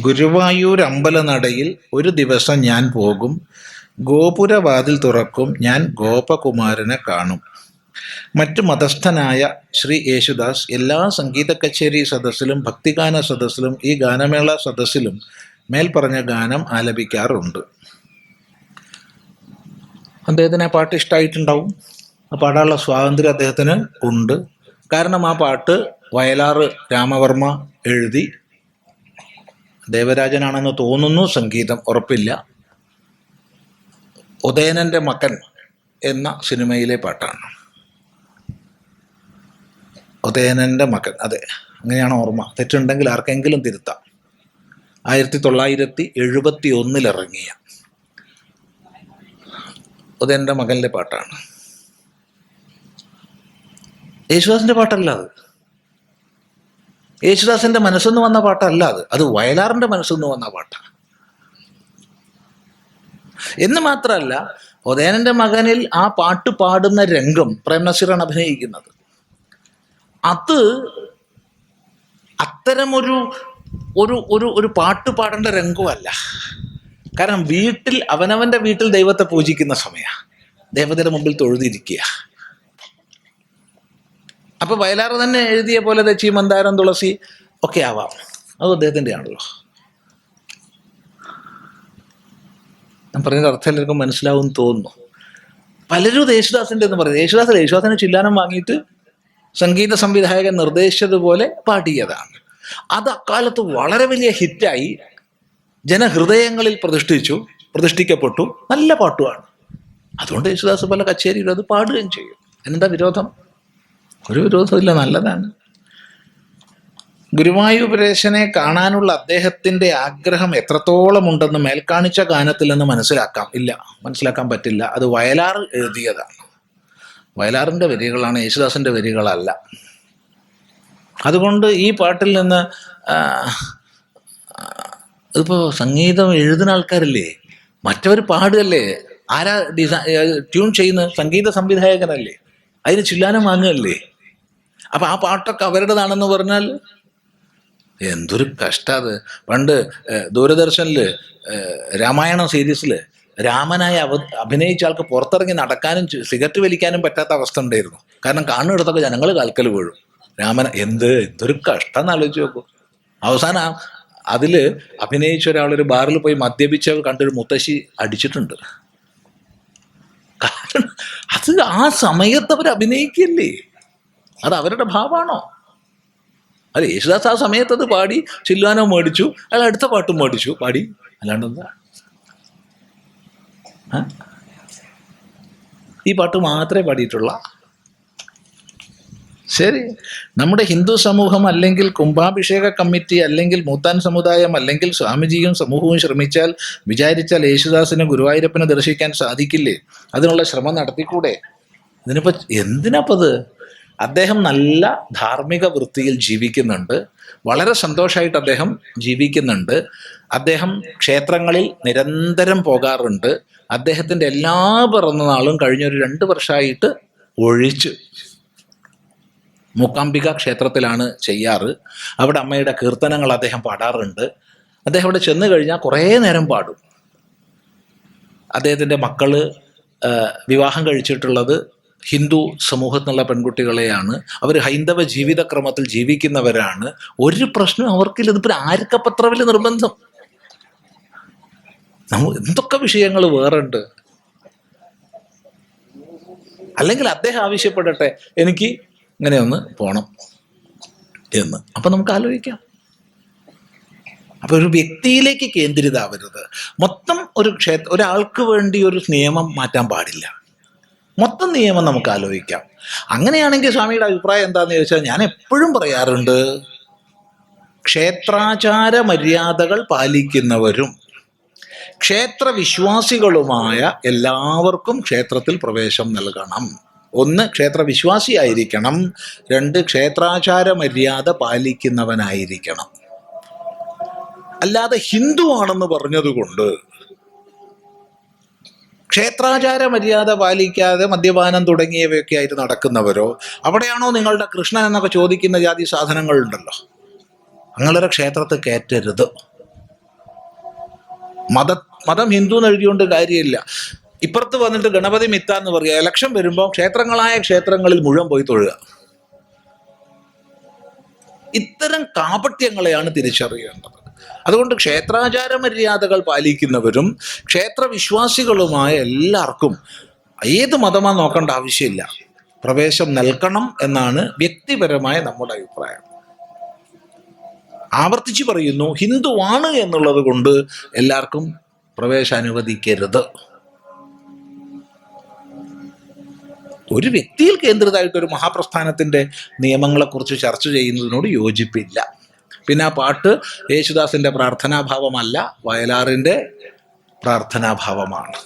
ഗുരുവായൂർ അമ്പലനടയിൽ ഒരു ദിവസം ഞാൻ പോകും. ഗോപുരവാതിൽ തുറക്കും. ഞാൻ ഗോപകുമാരനെ കാണും. മറ്റു മതസ്ഥനായ ശ്രീ യേശുദാസ് എല്ലാ സംഗീത കച്ചേരി സദസ്സിലും ഭക്തിഗാന സദസ്സിലും ഈ ഗാനമേള സദസ്സിലും മേൽപ്പറഞ്ഞ ഗാനം ആലപിക്കാറുണ്ട്. അദ്ദേഹത്തിന് ആ പാട്ട് ഇഷ്ടമായിട്ടുണ്ടാവും ആ പാടാനുള്ള സ്വാതന്ത്ര്യം അദ്ദേഹത്തിന് ഉണ്ട്. കാരണം ആ പാട്ട് വയലാറ് രാമവർമ്മ എഴുതി ദേവരാജനാണെന്ന് തോന്നുന്നു സംഗീതം ഉറപ്പില്ല. ഉദയനന്റെ മകൻ എന്ന സിനിമയിലെ പാട്ടാണ്. ഉദയനന്റെ മകൻ അതെ അങ്ങനെയാണ് ഓർമ്മ. തെറ്റുണ്ടെങ്കിൽ ആർക്കെങ്കിലും തിരുത്താം. ആയിരത്തി തൊള്ളായിരത്തി എഴുപത്തി ഒന്നിലിറങ്ങിയ ഉദയന്റെ മകനിലെ പാട്ടാണ്. യേശുദാസിന്റെ പാട്ടല്ല അത്. യേശുദാസിന്റെ മനസ്സെന്ന് വന്ന പാട്ടല്ല അത്. അത് വയലാറിന്റെ മനസ്സെന്ന് വന്ന പാട്ടാണ് എന്ന് മാത്രമല്ല ഉദയനന്റെ മകനിൽ ആ പാട്ട് പാടുന്ന രംഗം പ്രേം നസീറാണ് അഭിനയിക്കുന്നത്. അത് അത്തരമൊരു ഒരു ഒരു ഒരു പാട്ട് പാടേണ്ട രംഗമല്ല. കാരണം വീട്ടിൽ അവനവന്റെ വീട്ടിൽ ദൈവത്തെ പൂജിക്കുന്ന സമയ. ദൈവത്തിന്റെ മുമ്പിൽ തൊഴുതിരിക്കുക. അപ്പൊ വയലാർ തന്നെ എഴുതിയ പോലെ തെച്ചി മന്ദാരം തുളസി ഒക്കെ ആവാം. അത് അദ്ദേഹത്തിന്റെ ആണല്ലോ ഞാൻ പറഞ്ഞ അർത്ഥം എല്ലാവർക്കും മനസ്സിലാവും തോന്നുന്നു. പലരും യേശുദാസിന്റെ എന്ന് പറയുന്നത് യേശുദാസ് യേശുദാസിന് ചില്ലാനം വാങ്ങിയിട്ട് സംഗീത സംവിധായകൻ നിർദ്ദേശിച്ചതുപോലെ പാടിയതാണ്. അത് അക്കാലത്ത് വളരെ വലിയ ഹിറ്റായി ജനഹൃദയങ്ങളിൽ പ്രതിഷ്ഠിച്ചു പ്രതിഷ്ഠിക്കപ്പെട്ടു. നല്ല പാട്ടുമാണ്. അതുകൊണ്ട് യേശുദാസ് പല കച്ചേരിയിലും അത് പാടുകയും ചെയ്യും. എന്താ വിരോധം? ഒരു വിരോധമില്ല നല്ലതാണ്. ഗുരുവായൂരേശനെ കാണാനുള്ള അദ്ദേഹത്തിന്റെ ആഗ്രഹം എത്രത്തോളം ഉണ്ടെന്ന് മേൽക്കാണിച്ച ഗാനത്തിൽ നിന്ന് മനസ്സിലാക്കാം. ഇല്ല മനസ്സിലാക്കാൻ പറ്റില്ല. അത് വയലാർ എഴുതിയതാണ്. വയലാറിന്റെ വരികളാണ് യേശുദാസിന്റെ വരികളല്ല. അതുകൊണ്ട് ഈ പാട്ടിൽ നിന്ന് ഇപ്പോൾ സംഗീതം എഴുതുന്ന ആൾക്കാരല്ലേ? മറ്റവർ പാടുകല്ലേ ആരാ ഡിസൈ ട്യൂൺ ചെയ്യുന്ന സംഗീത സംവിധായകനല്ലേ? അതിന് ചില്ലാനം വാങ്ങുകയല്ലേ? അപ്പൊ ആ പാട്ടൊക്കെ അവരുടേതാണെന്ന് പറഞ്ഞാൽ എന്തൊരു കഷ്ടം അത്. പണ്ട് ദൂരദർശനിൽ രാമായണ സീരീസിൽ രാമനായി അവ അഭിനയിച്ച ആൾക്ക് പുറത്തിറങ്ങി നടക്കാനും സിഗരറ്റ് വലിക്കാനും പറ്റാത്ത അവസ്ഥ ഉണ്ടായിരുന്നു. കാരണം കാണുന്നിടത്തൊക്കെ ജനങ്ങൾ കൽക്കൽ വീഴും. രാമൻ എന്ത് എന്തൊരു കഷ്ടം എന്ന് ആലോചിച്ച് നോക്കൂ. അവസാനം അതിൽ അഭിനയിച്ച ഒരാളൊരു ബാറിൽ പോയി മദ്യപിച്ച കണ്ടൊരു മുത്തശ്ശി അടിച്ചിട്ടുണ്ട്. കാരണം അത് ആ സമയത്ത് അവർ അഭിനയിക്കില്ലേ അത് അവരുടെ ഭാവമാണോ അല്ല യേശുദാസ് ആ സമയത്ത് അത് പാടി ചില്ലാനോ മേടിച്ചു അയാൾ അടുത്ത പാട്ടും മേടിച്ചു. പാടി. അല്ലാണ്ട് ഈ പാട്ട് മാത്രമേ പാടിയിട്ടുള്ള. ശരി. നമ്മുടെ ഹിന്ദു സമൂഹം അല്ലെങ്കിൽ കുംഭാഭിഷേക കമ്മിറ്റി അല്ലെങ്കിൽ മൂത്താൻ സമുദായം അല്ലെങ്കിൽ സ്വാമിജിയും സമൂഹവും ശ്രമിച്ചാൽ വിചാരിച്ചാൽ യേശുദാസിനെ ഗുരുവായൂരപ്പനെ ദർശിക്കാൻ സാധിക്കില്ലേ? അതിനുള്ള ശ്രമം നടത്തിക്കൂടെ? ഇതിനിപ്പോ എന്തിനാപ്പത്? അദ്ദേഹം നല്ല ധാർമ്മിക വൃത്തിയിൽ ജീവിക്കുന്നുണ്ട്. വളരെ സന്തോഷമായിട്ട് അദ്ദേഹം ജീവിക്കുന്നുണ്ട്. അദ്ദേഹം ക്ഷേത്രങ്ങളിൽ നിരന്തരം പോകാറുണ്ട്. അദ്ദേഹത്തിന്റെ എല്ലാ പിറന്നനാളും കഴിഞ്ഞൊരു രണ്ട് വർഷമായിട്ട് ഒഴിച്ച് മൂക്കാംബിക ക്ഷേത്രത്തിലാണ് ചെയ്യാറ്. അവിടെ അമ്മയുടെ കീർത്തനങ്ങൾ അദ്ദേഹം പാടാറുണ്ട്. അദ്ദേഹം അവിടെ ചെന്ന് കഴിഞ്ഞാൽ കുറേ നേരം പാടും. അദ്ദേഹത്തിന്റെ മക്കൾ വിവാഹം കഴിച്ചിട്ടുള്ളത് ഹിന്ദു സമൂഹത്തിലുള്ള പെൺകുട്ടികളെയാണ്. അവർ ഹൈന്ദവ ജീവിതക്രമത്തിൽ ജീവിക്കുന്നവരാണ്. ഒരു പ്രശ്നം അവർക്കില്ല. ഇതിപ്പോൾ ആർക്കപ്പത്ര വലിയ നിർബന്ധം. നമ്മൾ എന്തൊക്കെ വിഷയങ്ങൾ വേറെ ഉണ്ട് അല്ലെങ്കിൽ അദ്ദേഹം ആവശ്യപ്പെടട്ടെ എനിക്ക് ഇങ്ങനെ ഒന്ന് പോണം എന്ന്. അപ്പൊ നമുക്ക് ആലോചിക്കാം. അപ്പൊ ഒരു വ്യക്തിയിലേക്ക് കേന്ദ്രിതാവരുത്. മൊത്തം ഒരു ക്ഷേത്ര ഒരാൾക്ക് വേണ്ടി ഒരു നിയമം മാറ്റാൻ പാടില്ല. മൊത്തം നിയമം നമുക്ക് ആലോചിക്കാം. അങ്ങനെയാണെങ്കിൽ സ്വാമിയുടെ അഭിപ്രായം എന്താണെന്ന് ചോദിച്ചാൽ ഞാൻ എപ്പോഴും പറയാറുണ്ട് ക്ഷേത്രാചാര മര്യാദകൾ പാലിക്കുന്നവരും ക്ഷേത്ര വിശ്വാസികളുമായ എല്ലാവർക്കും ക്ഷേത്രത്തിൽ പ്രവേശം നൽകണം. ഒന്ന് ക്ഷേത്ര വിശ്വാസിയായിരിക്കണം രണ്ട് ക്ഷേത്രാചാര മര്യാദ പാലിക്കുന്നവനായിരിക്കണം. അല്ലാതെ ഹിന്ദു ആണെന്ന് പറഞ്ഞതുകൊണ്ട് ക്ഷേത്രാചാര മര്യാദ പാലിക്കാതെ മദ്യപാനം തുടങ്ങിയവയൊക്കെ ആയിട്ട് നടക്കുന്നവരോ? അവിടെയാണോ നിങ്ങളുടെ കൃഷ്ണൻ എന്നൊക്കെ ചോദിക്കുന്ന ജാതി സാധനങ്ങളുണ്ടല്ലോ? നിങ്ങളുടെ ക്ഷേത്രത്തിൽ കയറ്റരുത്. മത മതം ഹിന്ദു എന്ന് എഴുതിയോണ്ട് കാര്യമില്ല. ഇപ്പുറത്ത് വന്നിട്ട് ഗണപതി മിത്ത എന്ന് പറയുക. ഇലക്ഷൻ വരുമ്പോൾ ക്ഷേത്രങ്ങളായ ക്ഷേത്രങ്ങളിൽ മുഴുവൻ പോയി തൊഴുക. ഇത്തരം കാപട്യങ്ങളെയാണ് തിരിച്ചറിയേണ്ടത്. അതുകൊണ്ട് ക്ഷേത്രാചാര മര്യാദകൾ പാലിക്കുന്നവരും ക്ഷേത്ര വിശ്വാസികളുമായ എല്ലാവർക്കും ഏത് മതമാ നോക്കേണ്ട ആവശ്യമില്ല. പ്രവേശം നൽകണം എന്നാണ് വ്യക്തിപരമായ നമ്മുടെ അഭിപ്രായം. ആവർത്തിച്ച് പറയുന്നു ഹിന്ദുവാണ് എന്നുള്ളത് കൊണ്ട് എല്ലാവർക്കും പ്രവേശം അനുവദിക്കരുത്. ഒരു വ്യക്തിയിൽ കേന്ദ്രിതമായിട്ട് ഒരു മഹാപ്രസ്ഥാനത്തിന്റെ നിയമങ്ങളെക്കുറിച്ച് ചർച്ച ചെയ്യുന്നതിനോട് യോജിപ്പില്ല. പിന്നെ ആ പാട്ട് യേശുദാസിന്റെ പ്രാർത്ഥനാഭാവമല്ല വയലാറിന്റെ പ്രാർത്ഥനാഭാവമാണ്.